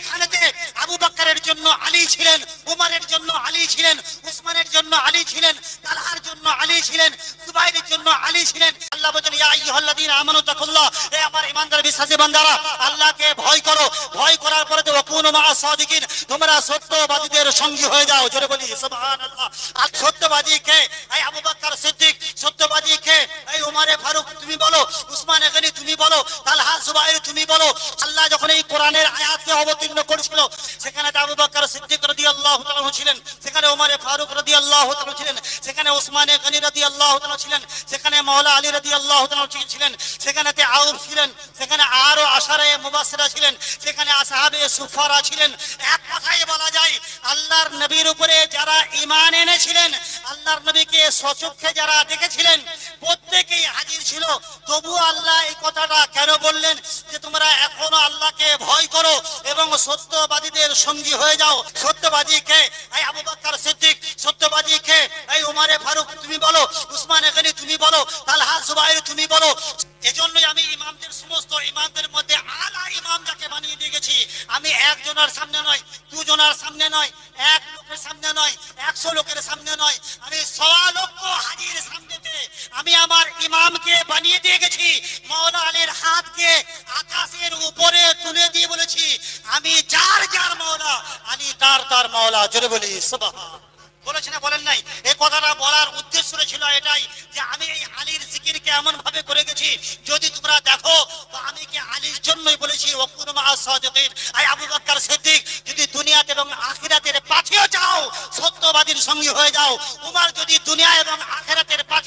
এখানেতে আবু বাক্কারের জন্য আলী ছিলেন, উমারের জন্য আলী ছিলেন, উসমানের জন্য আলী ছিলেন, তালহার জন্য আলী ছিলেন সুবাইরের জন্য আলী ছিলেন। আল্লাহ বলেন ইয়া আইয়ুহাল্লাযীনা আমানু তাকুল্লাহ, এ আমার ইমানদার বিশ্বাসী বান্দারা, আল্লাহকে ভয় করো। ভয় করার পরে তো ওয়াকুনু মা সাদিকিন, তোমরা সত্যবাদীদের সঙ্গী হয়ে যাও। জোরে বলি, সুবহানাল্লাহ। আর সত্যবাদী কে? এই আবু বকর সিদ্দিক, সত্যবাদী কে? উমারে ফারুক, তুমি বলো। উসমান গনি, তুমি বলো। তালহা সুবাইর তুমি বলো। আল্লাহ যখন এই কোরআনের আয়াতকে অবতীর্ণ করেছিল, সেখানে আবু বকর সিদ্দিক রাদিয়াল্লাহু তাআলা ছিলেন, সেখানে উমারে ফারুক রাদিয়াল্লাহু তাআলা ছিলেন, সেখানে উসমানে গনি রাদিয়াল্লাহু তাআলা ছিলেন, সেখানে মাওলা আলী রাদিয়াল্লাহু তাআলা ছিলেন, সেখানে তে আউফ ছিলেন, সেখানে আরও আশারে মুবাশশিরা ছিলেন, সেখানে আসহাবে সুফারা ছিলেন। এক কথায় বলা যায়, আল্লাহর নবীর উপরে যারা ঈমান এনেছিলেন, আল্লাহর নবীকে সচক্ষে যারা দেখেছিলেন প্রত্যেকেই হাজির ছিল। তবু আল্লাহ এই কথাটা কেন বললেন যে তোমরা এখনও আল্লাহকে ভয় করো এবং সত্যবাদীদের সঙ্গী হয়ে যাও। সত্যবাদী কে? এই আবু বকর সিদ্দিক, সত্যবাদী কে? এই উমারে ফারুক, তুমি বলো, উসমান গনি, তুমি বলো, তালহা সুবাইর তুমি বলো। এজন্যই আমি ইমামদের সমস্ত ইমামদের মধ্যে আলা ইমাম যাকে বানিয়ে দিয়ে গেছি। আমি একজনের সামনে নয়, দুজনের সামনে নয়, এক লোকের সামনে নয়, একশো লোকের সামনে নয়। আমি সওয়া লক্ষ হাজির সামনেতে আমি আমার ইমামকে বানিয়ে দিয়ে গেছি। মৌলা আলীর হাতকে আকাশের উপরে তুলে দিয়ে বলেছি, আমি যার যার মৌলা আলী তার তার মৌলা জোরে বলি সুবহান বলেছেন না, বলেন নাই। এই কথাটা বলার উদ্দেশ্য ছিল এটাই যে আমি এই আলীর জিকিরকে এমন ভাবে করে গেছি, যদি তোমরা দেখো আমি কি আলীর জন্যই বলেছি আবু বকর সিদ্দিক, যদি দুনিয়াতে এবং আখিরাতের পাঠিয়েও যাও, সত্যবাদীর সঙ্গী হয়ে যাও। তোমার যদি দুনিয়া এবং আখিরাতের যাও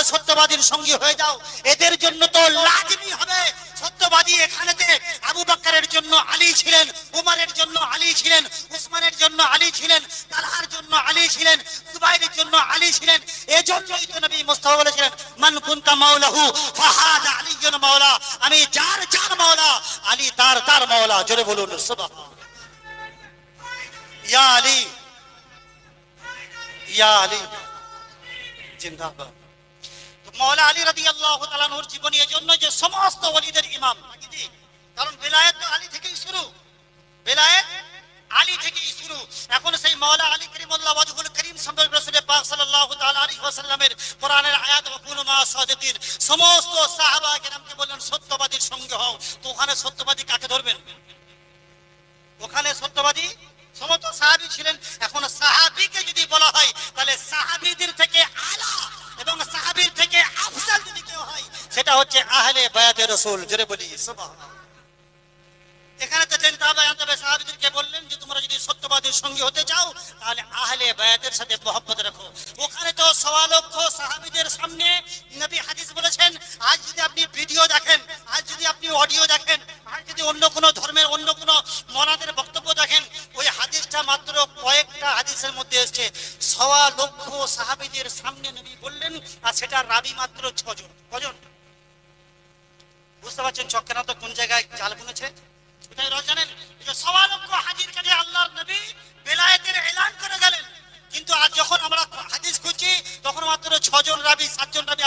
তাহলে সত্যবাদীর সঙ্গী হয়ে যাও। এদের জন্য তো লাজমি হবে। সত্যবাদী এখানেতে আবু বকরের জন্য আলী ছিলেন, উমারের জন্য আলী ছিলেন, উসমানের জন্য আলী ছিলেন, তালহার জন্য আলী ছিলেন সুবাইরের জন্য আলী ছিলেন, এজন্যই তো নবী মুস্তাফা বলেছিলেন, মান কুনতা মাওলাহু, ফাহাদ আলীয়ুন মাওলা, আমি যার যার মাওলা, আলী তার তার মাওলা। জোরে বলুন সুবহান ইয়া আলী ইয়া আলী, জিন্দাবাদ। মৌলা আলী রাদি আল্লাহ তালানুর জীবনী এজন্য যে সমস্ত ওলিদের ইমাম কারণ বেলায়েত আলী থেকেই শুরু। বেলায়েত আলী থেকেই শুরু। এখন সেই মৌলা আলী করিমুল্লাহ ওয়াজহুল করিম সম্পর্কে রাসূল পাক সাল্লাল্লাহু তাআলা আলাইহি ওয়াসাল্লামের কোরআনের আয়াত ওয়া মা সাদিকিন। সমস্ত সাহাবা কেরামকে বললেন, সত্যবাদীর সঙ্গে হও। তো ওখানে সত্যবাদী কাকে ধরবেন? ওখানে সত্যবাদী সমস্ত সাহাবি ছিলেন। সেটা হচ্ছে আহলে বায়াতে রসুল, জোরে বলি এখানে তো জানতে হবে জানতে হবে সাহাবিদেরকে বললেন যে, তোমরা যদি সত্যবাদীর সঙ্গী হতে চাও, তাহলে আহলে বায়াতের সাথে মহব্বত রাখো। ওখানে তো সওয়া লক্ষ সাহাবিদের সামনে নবী হাদিস বলেছেন, আজ যদি আপনি ভিডিও দেখেন, আজ যদি আপনি অডিও দেখেন আজ যদি অন্য কোনো ধর্মের, অন্য কোনো মনাদের বক্তব্য দেখেন, ওই হাদিসটা মাত্র কয়েকটা হাদিসের মধ্যে এসছে। সওয়া লক্ষ সাহাবিদের সামনে নবী বললেন, আর সেটা রাবি মাত্র ছজন, কজন? বুঝতে পারছেন চক্রান্ত কোন জায়গায় জাল বুনেছে? কোথায় রস জানেন সওয়া লক্ষ হাজির কাছে আল্লাহর নবী বেলায়েতের এলান করে গেলেন। কিন্তু আজ যখন আমরা হাদিস খুঁজছি, তখন মাত্র ছজন রাবি, সাতজন রাবি